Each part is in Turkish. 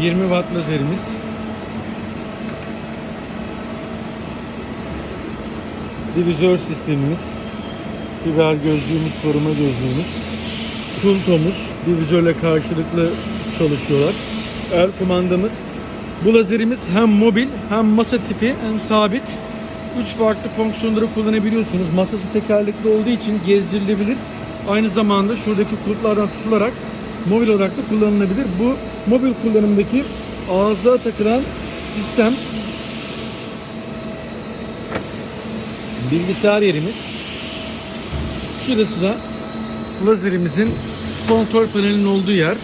20 watt lazerimiz. Divizör sistemimiz. Biber gözlüğümüz, koruma gözlüğümüz. Kultomuz. Divizörle karşılıklı çalışıyorlar. El kumandamız. Bu lazerimiz hem mobil hem masa tipi hem sabit. Üç farklı fonksiyonları kullanabiliyorsunuz. Masası tekerlekli olduğu için gezdirilebilir. Aynı zamanda şuradaki kulplardan tutularak mobil olarak da kullanılabilir. Bu mobil kullanımdaki ağızlığa takılan sistem bilgisayar yerimiz. Şurası da lazerimizin kontrol panelinin olduğu yer.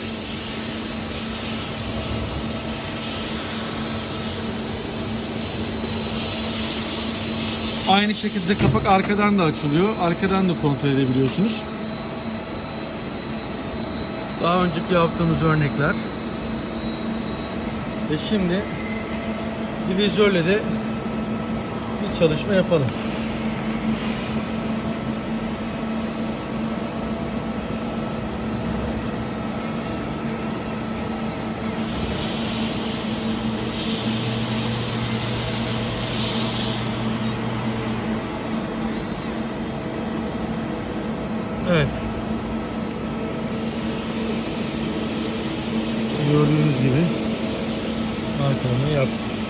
Aynı şekilde kapak arkadan da açılıyor. Arkadan da kontrol edebiliyorsunuz. Daha önceki yaptığımız örnekler. Ve şimdi divizörle de bir çalışma yapalım. Evet. Gördüğünüz gibi arkalama yaptık.